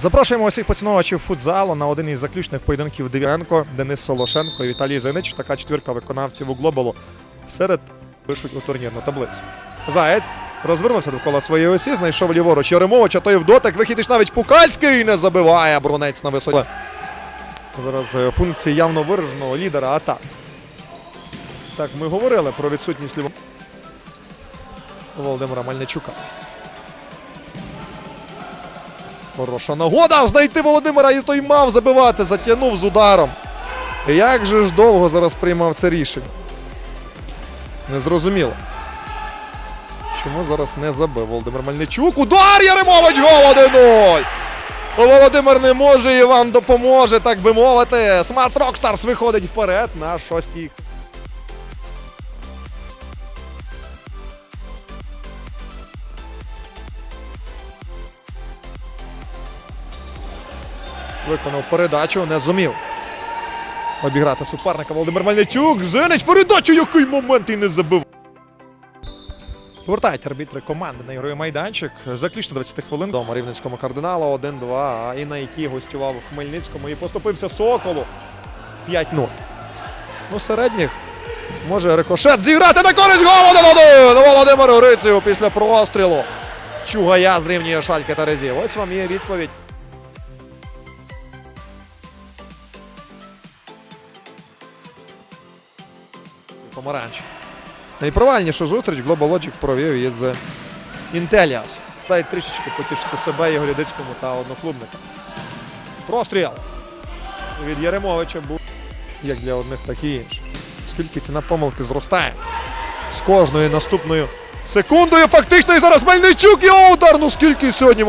Запрошуємо усіх поціновувачів футзалу на один із заключних поєдинків Дев'янко, Денис Солошенко і Віталій Зайнич. Така четвірка виконавців у глобалу серед пишуть у турнірну таблицю. Заєць розвернувся довкола своєї осі, знайшов ліворуч Яремовича, той в дотик. Вихід навіть Пукальський не забиває Брунець на висоті. Зараз е, функції явно вираженого лідера атак. Так, ми говорили про відсутність ліво... Володимира Мальничука. Хороша нагода знайти Володимира і той мав забивати, затягнув з ударом. Як же ж довго зараз приймав це рішення? Незрозуміло. Чому зараз не забив Володимир Мельничук? Удар Яремович гол 1-0! Володимир не може і вам допоможе, так би мовити. Смарт Рокстарс виходить вперед на шостій. Виконав передачу, не зумів. Обіграти суперника Володимир Мельничук. Зенич передачу, який момент і не забив. Повертають арбітри команди на ігровий майданчик. Заключно 20 хвилин. Дома рівненському кардиналу 1-2. А і на який гостював у Хмельницькому і поступився Соколу 5-0. Ну, середніх може рикошет зіграти на користь голу 1-1! Володимир Гриців після прострілу. Чугая зрівнює шальки Терезів. Ось вам є відповідь. Помаранч. Найпровальнішу зустріч Global Logic провів із Intellias. Дай трішечки потішити себе і Голідицькому та одноклубника. Простріл від Яремовича був як для одних, так і інших. Скільки ціна помилки зростає з кожною наступною секундою. Фактично і зараз Мельничук його удар. Ну скільки сьогодні.